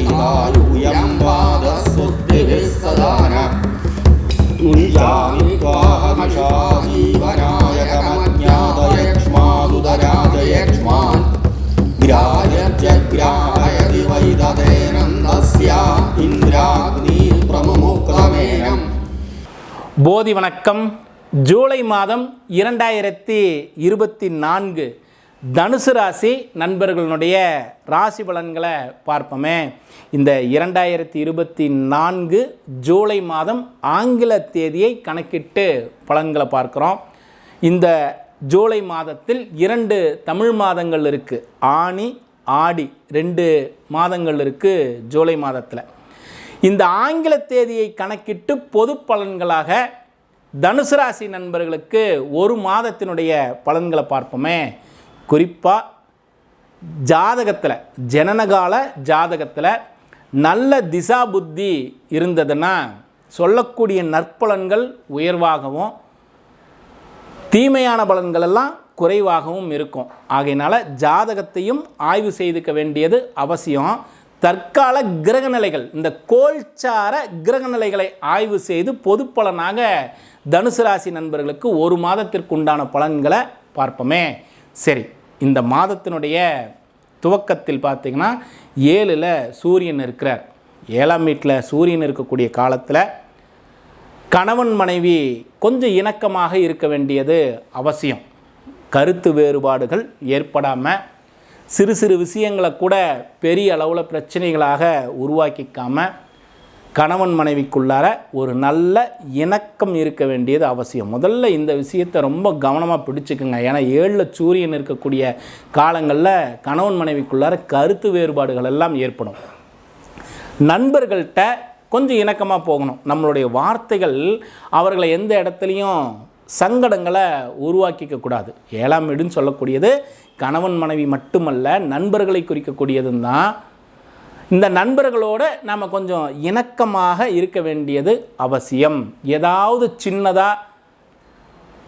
दीर्घायुयं पादस्तुतिभिः सदा न तुञ्जामि त्वाहमिषा जीवनायकमज्ञातयक्ष्मादुदराजयक्ष्मान् ग्राह्यत्यग्राहयति वै तदेनन्दस्या इन्द्राग्नी प्रमुमुक्तमेनम् போதி வணக்கம் ஜூலை மாதம் இரண்டாயிரத்தி இருபத்தி நான்கு தனுசு ராசி நண்பர்களுடைய ராசி பலன்களை பார்ப்போமே. இந்த இரண்டாயிரத்தி இருபத்தி நான்கு ஜூலை மாதம் ஆங்கில தேதியை கணக்கிட்டு பலன்களை பார்க்குறோம். இந்த ஜூலை மாதத்தில் இரண்டு தமிழ் மாதங்கள் இருக்குது ஆணி ஆடி ரெண்டு மாதங்கள் இருக்குது ஜூலை மாதத்தில். இந்த ஆங்கில தேதியை கணக்கிட்டு பொது பலன்களாக தனுசு ராசி நண்பர்களுக்கு ஒரு மாதத்தினுடைய பலன்களை பார்ப்போமே. குறிப்பாக ஜாதகத்தில் ஜனனகால ஜாதகத்தில் நல்ல திசா புத்தி இருந்ததுன்னா சொல்லக்கூடிய நற்பலன்கள் உயர்வாகவும் தீமையான பலன்களெல்லாம் குறைவாகவும் இருக்கும். ஆகையினால் ஜாதகத்தையும் ஆய்வு செய்துக்க வேண்டியது அவசியம். தற்கால கிரக நிலைகள் இந்த கோல்சார கிரக நிலைகளை ஆய்வு செய்து பொது பலனாக தனுசு ராசி நண்பர்களுக்கு ஒரு மாதத்திற்கு உண்டான பலன்களை பார்ப்போமே. சரி இந்த மாதத்தினுடைய துவக்கத்தில் பார்த்தீங்கன்னா ஏழில் சூரியன் இருக்கிறார். ஏழாம் வீட்டில் சூரியன் இருக்கக்கூடிய காலத்தில் கணவன் மனைவி கொஞ்சம் இணக்கமாக இருக்க வேண்டியது அவசியம். கருத்து வேறுபாடுகள் ஏற்படாமல் சிறு சிறு விஷயங்களை கூட பெரிய அளவில் பிரச்சனைகளாக உருவாக்கிக்காமல் கணவன் மனைவிக்குள்ளார ஒரு நல்ல இணக்கம் இருக்க வேண்டியது அவசியம். முதல்ல இந்த விஷயத்தை ரொம்ப கவனமாக பிடிச்சிக்குங்க. ஏன்னா ஏழில் சூரியன் இருக்கக்கூடிய காலங்களில் கணவன் மனைவிக்குள்ளார கருத்து வேறுபாடுகள் எல்லாம் ஏற்படும். நண்பர்கள்ட்ட கொஞ்சம் இணக்கமாக போகணும். நம்மளுடைய வார்த்தைகள் அவர்களை எந்த இடத்துலையும் சங்கடங்களை உருவாக்கிக்க கூடாது. ஏழாம் வீடுன்னு சொல்லக்கூடியது கணவன் மனைவி மட்டுமல்ல நண்பர்களை குறிக்கக்கூடியதும் தான் இந்த நண்பர்களோடு நாம் கொஞ்சம் இணக்கமாக இருக்க வேண்டியது அவசியம். ஏதாவது சின்னதாக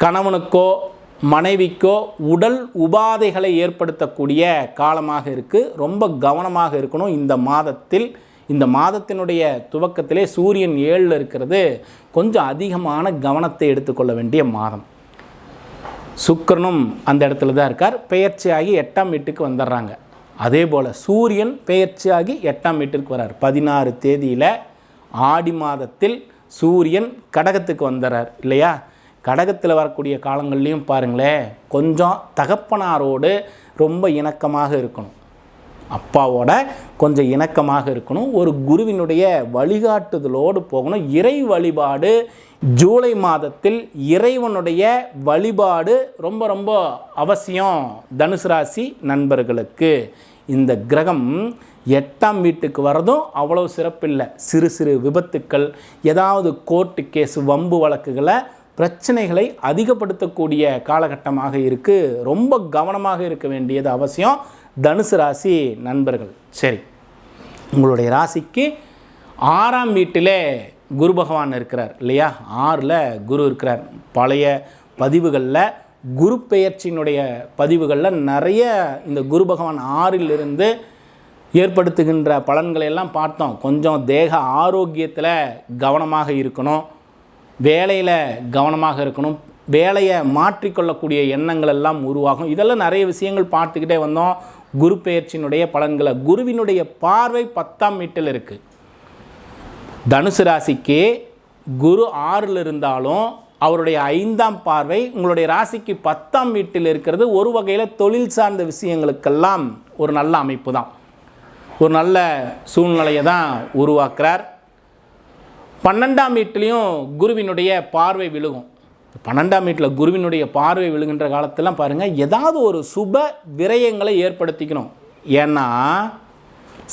கணவனுக்கோ மனைவிக்கோ உடல் உபாதைகளை ஏற்படுத்தக்கூடிய காலமாக இருக்குது ரொம்ப கவனமாக இருக்கணும். இந்த மாதத்தில் இந்த மாதத்தினுடைய துவக்கத்திலே சூரியன் ஏழில் இருக்கிறது. கொஞ்சம் அதிகமான கவனத்தை எடுத்துக்கொள்ள வேண்டிய மாதம். சுக்கரனும் அந்த இடத்துல தான் இருக்கார். பெயர்ச்சியாகி எட்டாம் வீட்டுக்கு வந்துடுறாங்க. அதே போல் சூரியன் பெயர்ச்சியாகி எட்டாம் வீட்டிற்கு வரார். பதினாறு தேதியில் ஆடி மாதத்தில் சூரியன் கடகத்துக்கு வந்துடுறார் இல்லையா? கடகத்தில் வரக்கூடிய காலங்கள்லையும் பாருங்களேன் கொஞ்சம் தகப்பனாரோடு ரொம்ப இணக்கமாக இருக்கணும். அப்பாவோட கொஞ்சம் இணக்கமாக இருக்கணும் ஒரு குருவினுடைய வழிகாட்டுதலோடு போகணும். இறை வழிபாடு ஜூலை மாதத்தில் இறைவனுடைய வழிபாடு ரொம்ப ரொம்ப அவசியம் தனுசு ராசி நண்பர்களுக்கு. இந்த கிரகம் எட்டாம் வீட்டுக்கு வரதும் அவ்வளோ சிறப்பில்லை. சிறு சிறு விபத்துக்கள் ஏதாவது கோர்ட்டு கேஸ் வம்பு வழக்குகளை பிரச்சனைகளை அதிகப்படுத்தக்கூடிய காலகட்டமாக இருக்குது ரொம்ப கவனமாக இருக்க வேண்டியது அவசியம். தனுசு ராசி நண்பர்கள். சரி. உங்களுடைய ராசிக்கு ஆறாம் வீட்டிலே குரு பகவான் இருக்கிறார் இல்லையா? ஆறில் குரு இருக்கிறார். பழைய பதிவுகளில் குரு பெயர்ச்சியினுடைய பதிவுகளில் நிறைய இந்த குரு பகவான் ஆறிலிருந்து ஏற்படுத்துகின்ற பலன்களை எல்லாம் பார்த்தோம். கொஞ்சம் தேக ஆரோக்கியத்தில் கவனமாக இருக்கணும். வேலையில் கவனமாக இருக்கணும். வேலையை மாற்றிக்கொள்ளக்கூடிய எண்ணங்கள் எல்லாம் உருவாகும். இதெல்லாம் நிறைய விஷயங்கள் பார்த்துக்கிட்டே வந்தோம். குரு பெயர்ச்சியினுடைய பலன்களை. குருவினுடைய பார்வை பத்தாம் வீட்டில் இருக்குது தனுசு ராசிக்கு குரு ஆறில் இருந்தாலும் அவருடைய ஐந்தாம் பார்வை உங்களுடைய ராசிக்கு பத்தாம் வீட்டில் இருக்கிறது. ஒரு வகையில் தொழில் சார்ந்த விஷயங்களுக்கெல்லாம் ஒரு நல்ல அமைப்பு தான். ஒரு நல்ல சூழ்நிலையை தான் உருவாக்குறார். பன்னெண்டாம் வீட்லேயும் குருவினுடைய பார்வை விழுகும். பன்னெண்டாம் வீட்டில் குருவினுடைய பார்வை விழுகின்ற காலத்தெல்லாம் பாருங்கள் ஏதாவது ஒரு சுப விரயங்களை ஏற்படுத்திக்கணும். ஏன்னா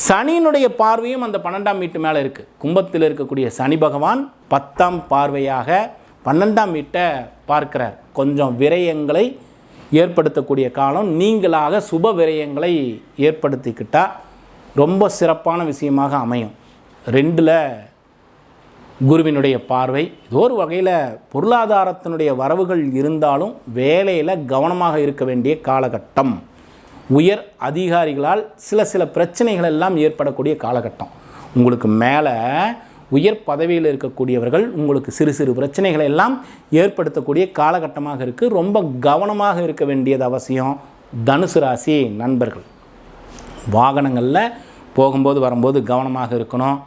சனியினுடைய பார்வையும் அந்த பன்னெண்டாம் வீட்டு மேலே இருக்குது கும்பத்தில் இருக்கக்கூடிய சனி பகவான் பத்தாம் பார்வையாக பன்னெண்டாம் வீட்டை பார்க்கிறார். கொஞ்சம் விரயங்களை ஏற்படுத்தக்கூடிய காலம் நீங்களாக சுப விரயங்களை ஏற்படுத்திக்கிட்டால் ரொம்ப சிறப்பான விஷயமாக அமையும். ரெண்டில் குருவினுடைய பார்வை. ஏதோ ஒரு வகையில் பொருளாதாரத்தினுடைய வரவுகள் இருந்தாலும் வேலையில் கவனமாக இருக்க வேண்டிய காலகட்டம். உயர் அதிகாரிகளால் சில சில பிரச்சனைகள் எல்லாம் ஏற்படக்கூடிய காலகட்டம். உங்களுக்கு மேலே உயர் பதவியில் இருக்கக்கூடியவர்கள் உங்களுக்கு சிறு சிறு பிரச்சனைகளை எல்லாம் ஏற்படுத்தக்கூடிய காலகட்டமாக இருக்குது ரொம்ப கவனமாக இருக்க வேண்டியது அவசியம். தனுசு ராசி நண்பர்கள். வாகனங்களில் போகும்போது வரும்போது கவனமாக இருக்கணும்.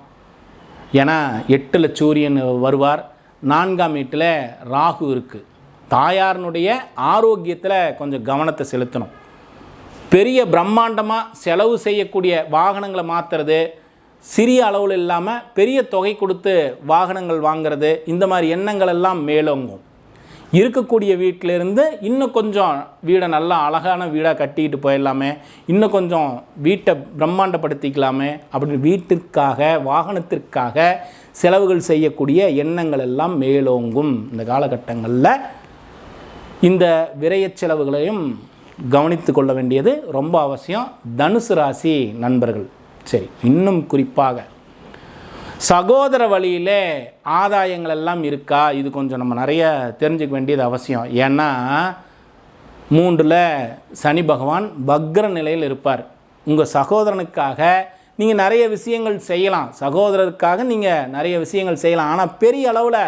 ஏன்னா எட்டில் சூரியன் வருவார். நான்காம் வீட்டில் ராகு இருக்குது தாயாரினுடைய ஆரோக்கியத்தில் கொஞ்சம் கவனத்தை செலுத்தணும். பெரிய பிரம்மாண்டமாக செலவு செய்யக்கூடிய வாகனங்களை மாற்றுறது சிறிய அளவில் இல்லாமல் பெரிய தொகை கொடுத்து வாகனங்கள் வாங்குறது இந்த மாதிரி எண்ணங்கள் எல்லாம் மேலோங்கும். இருக்கக்கூடிய வீட்டிலேருந்து இன்னும் கொஞ்சம் வீடை நல்லா அழகான வீடாக கட்டிக்கிட்டு போயிடலாமே. இன்னும் கொஞ்சம் வீட்டை பிரம்மாண்டப்படுத்திக்கலாமே அப்படின்னு வீட்டிற்காக வாகனத்திற்காக செலவுகள் செய்யக்கூடிய எண்ணங்கள் எல்லாம் மேலோங்கும் இந்த காலகட்டங்களில். இந்த விரயச் செலவுகளையும் கவனித்து கொள்ள வேண்டியது ரொம்ப அவசியம். தனுசு ராசி நண்பர்கள். சரி இன்னும் குறிப்பாக சகோதர வழியிலே ஆதாயங்கள் எல்லாம் இருக்கா? இது கொஞ்சம் நம்ம நிறைய தெரிஞ்சுக்க வேண்டியது அவசியம். ஏன்னா மூன்றில் சனி பகவான் பக்ர நிலையில் இருப்பார். உங்கள் சகோதரனுக்காக நீங்கள் நிறைய விஷயங்கள் செய்யலாம். சகோதரருக்காக நீங்கள் நிறைய விஷயங்கள் செய்யலாம். ஆனால் பெரிய அளவில்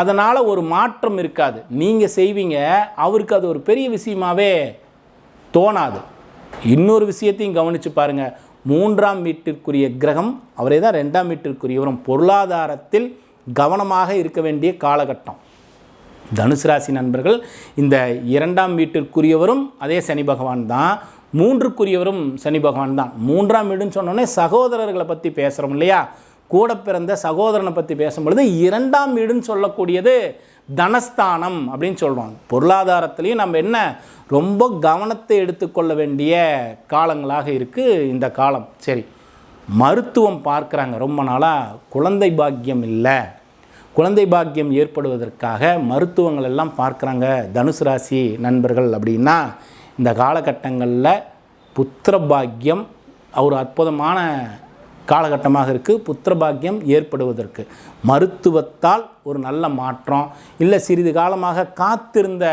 அதனால் ஒரு மாற்றம் இருக்காது. நீங்கள் செய்வீங்க அவருக்கு அது ஒரு பெரிய விஷயமாகவே தோணாது. இன்னொரு விஷயத்தையும் கவனித்து பாருங்கள் மூன்றாம் வீட்டிற்குரிய கிரகம் அவரே தான் ரெண்டாம் வீட்டிற்குரியவரும் பொருளாதாரத்தில் கவனமாக இருக்க வேண்டிய காலகட்டம். தனுசு ராசி நண்பர்கள் இந்த இரண்டாம் வீட்டிற்குரியவரும் அதே சனி பகவான் தான் மூன்றுக்குரியவரும் சனி பகவான் தான். மூன்றாம் வீடுன்னு சொன்னோன்னே சகோதரர்களை பற்றி பேசுகிறோம் இல்லையா? கூட பிறந்த சகோதரனை பற்றி பேசும்பொழுது இரண்டாம் வீடுன்னு சொல்லக்கூடியது தனஸ்தானம் அப்படின்னு சொல்கிறோம் பொருளாதாரத்துலேயும் நம்ம என்ன ரொம்ப கவனத்தை எடுத்துக்கொள்ள வேண்டிய காலங்களாக இருக்குது இந்த காலம். சரி மருத்துவம் பார்க்குறாங்க ரொம்ப நாளாக குழந்தை பாக்கியம் இல்லை. குழந்தை பாக்கியம் ஏற்படுவதற்காக மருத்துவங்கள் எல்லாம் பார்க்குறாங்க தனுசு ராசி நண்பர்கள் அப்படின்னா இந்த காலகட்டங்களில் புத்திர பாக்கியம் ஒரு அற்புதமான காலகட்டமாக இருக்குது புத்திரபாக்கியம் ஏற்படுவதற்கு. மருத்துவத்தால் ஒரு நல்ல மாற்றம். இல்லை சிறிது காலமாக காத்திருந்த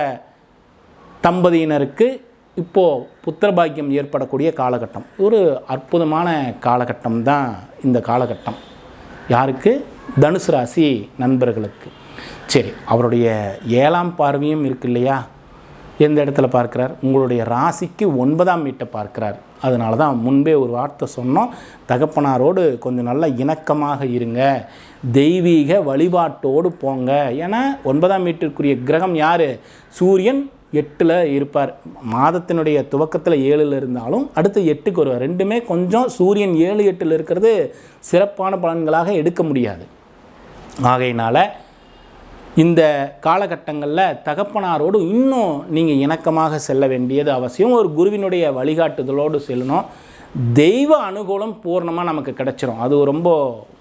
தம்பதியினருக்கு இப்போது புத்திரபாக்கியம் ஏற்படக்கூடிய காலகட்டம். ஒரு அற்புதமான காலகட்டம் தான் இந்த காலகட்டம். யாருக்கு? தனுசு ராசி நண்பர்களுக்கு. சரி அவருடைய ஏழாம் பார்வையும் இருக்கு இல்லையா? எந்த இடத்துல பார்க்கிறார்? உங்களுடைய ராசிக்கு ஒன்பதாம் வீட்டை பார்க்கிறார். அதனால தான் முன்பே ஒரு வார்த்தை சொன்னோம். தகப்பனாரோடு கொஞ்சம் நல்ல இணக்கமாக இருங்க. தெய்வீக வழிபாட்டோடு போங்க. ஏன்னா ஒன்பதாம் வீட்டிற்குரிய கிரகம் யார்? சூரியன் எட்டில் இருப்பார். மாதத்தினுடைய துவக்கத்தில் ஏழில் இருந்தாலும் அடுத்து எட்டுக்கு வருவார். ரெண்டுமே கொஞ்சம் சூரியன் ஏழு எட்டில் இருக்கிறது சிறப்பான பலன்களாக எடுக்க முடியாது. ஆகையினால் இந்த காலகட்டங்களில் தகப்பனாரோடு இன்னும் நீங்கள் இணக்கமாக செல்ல வேண்டியது அவசியம். ஒரு குருவினுடைய வழிகாட்டுதலோடு செல்லணும் தெய்வ அனுகூலம் பூர்ணமாக நமக்கு கிடைச்சிரும். அது ரொம்ப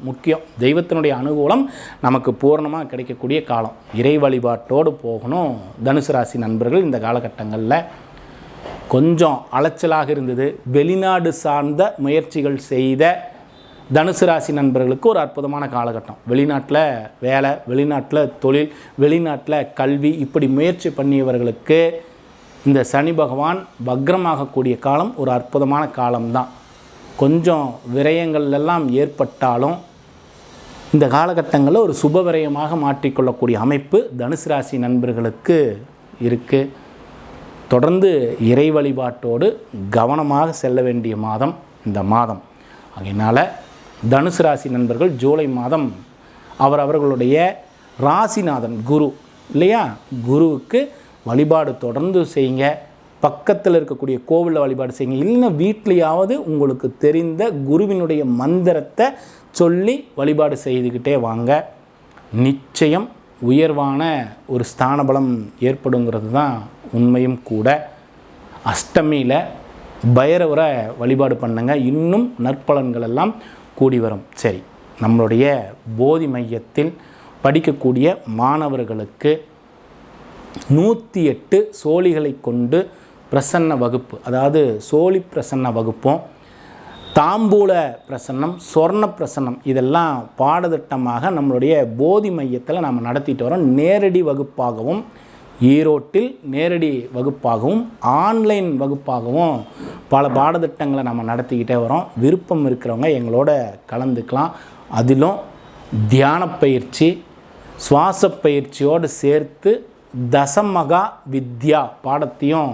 முக்கியம். தெய்வத்தினுடைய அனுகூலம் நமக்கு பூர்ணமாக கிடைக்கக்கூடிய காலம். இறை வழிபாட்டோடு போகணும். தனுசு ராசி நண்பர்கள் இந்த காலகட்டங்களில் கொஞ்சம் அலைச்சலாக இருந்தது. வெளிநாடு சார்ந்த முயற்சிகள் செய்த தனுசு ராசி நண்பர்களுக்கு ஒரு அற்புதமான காலகட்டம். வெளிநாட்டில் வேலை வெளிநாட்டில் தொழில் வெளிநாட்டில் கல்வி இப்படி முயற்சி பண்ணியவர்களுக்கு இந்த சனி பகவான் வக்ரமாகக்கூடிய காலம் ஒரு அற்புதமான காலம்தான். கொஞ்சம் விரயங்கள்லாம் ஏற்பட்டாலும் இந்த காலகட்டங்களில் ஒரு சுப விரயமாக மாற்றிக்கொள்ளக்கூடிய அமைப்பு தனுசு ராசி நண்பர்களுக்கு இருக்குது தொடர்ந்து இறை வழிபாட்டோடு கவனமாக செல்ல வேண்டிய மாதம் இந்த மாதம். அதனால் தனுசு ராசி நண்பர்கள் ஜூலை மாதம் அவர் அவர்களுடைய ராசிநாதன் குரு இல்லையா? குருவுக்கு வழிபாடு தொடர்ந்து செய்யுங்க. பக்கத்தில் இருக்கக்கூடிய கோவிலில் வழிபாடு செய்யுங்க. இல்லைன்னா வீட்லேயாவது உங்களுக்கு தெரிந்த குருவினுடைய மந்திரத்தை சொல்லி வழிபாடு செய்துக்கிட்டே வாங்க. நிச்சயம் உயர்வான ஒரு ஸ்தானபலம் ஏற்படுங்கிறது தான் உண்மையும் கூட. அஷ்டமியில் பைரவரை வழிபாடு பண்ணுங்க. இன்னும் நற்பலன்கள் எல்லாம் கூடி வரும் சரி நம்மளுடைய போதி மையத்தில் படிக்கக்கூடிய மாணவர்களுக்கு நூற்றி எட்டு சோழிகளை கொண்டு பிரசன்ன வகுப்பு அதாவது சோழி பிரசன்ன வகுப்பும் தாம்பூல பிரசன்னம் சொர்ண பிரசன்னம் இதெல்லாம் பாடத்திட்டமாக நம்மளுடைய போதி மையத்தில் நாம் நடத்திட்டு வரோம். நேரடி வகுப்பாகவும் ஈரோட்டில் நேரடி வகுப்பாகவும் ஆன்லைன் வகுப்பாகவும் பல பாடத்திட்டங்களை நம்ம நடத்திக்கிட்டே வரோம். விருப்பம் இருக்கிறவங்க எங்களோட கலந்துக்கலாம். அதிலும் தியான பயிற்சி சுவாச பயிற்சியோடு சேர்த்து தசமகா வித்யா பாடத்தையும்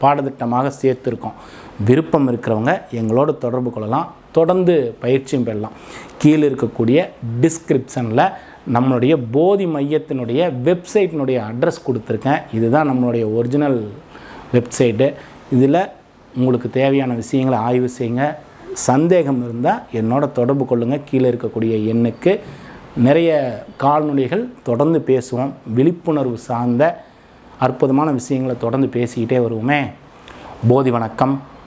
பாடத்திட்டமாக சேர்த்துருக்கோம். விருப்பம் இருக்கிறவங்க எங்களோட தொடர்பு கொள்ளலாம். தொடர்ந்து பயிற்சியும் பெறலாம். கீழே இருக்கக்கூடிய டிஸ்கிரிப்ஷனில் நம்மளுடைய போதி மையத்தினுடைய வெப்சைட்டினுடைய அட்ரஸ் கொடுத்துருக்கேன். இதுதான் நம்மளுடைய ஒரிஜினல் வெப்சைட்டு. இதில் உங்களுக்கு தேவையான விஷயங்களை ஆய்வு செய்யுங்க. சந்தேகம் இருந்தால் என்னோட தொடர்பு கொள்ளுங்கள் கீழே இருக்கக்கூடிய எண்ணுக்கு நிறைய கால்நொழிகள் தொடர்ந்து பேசுவோம். விழிப்புணர்வு சார்ந்த அற்புதமான விஷயங்களை தொடர்ந்து பேசிக்கிட்டே வருவோமே. போதி வணக்கம்.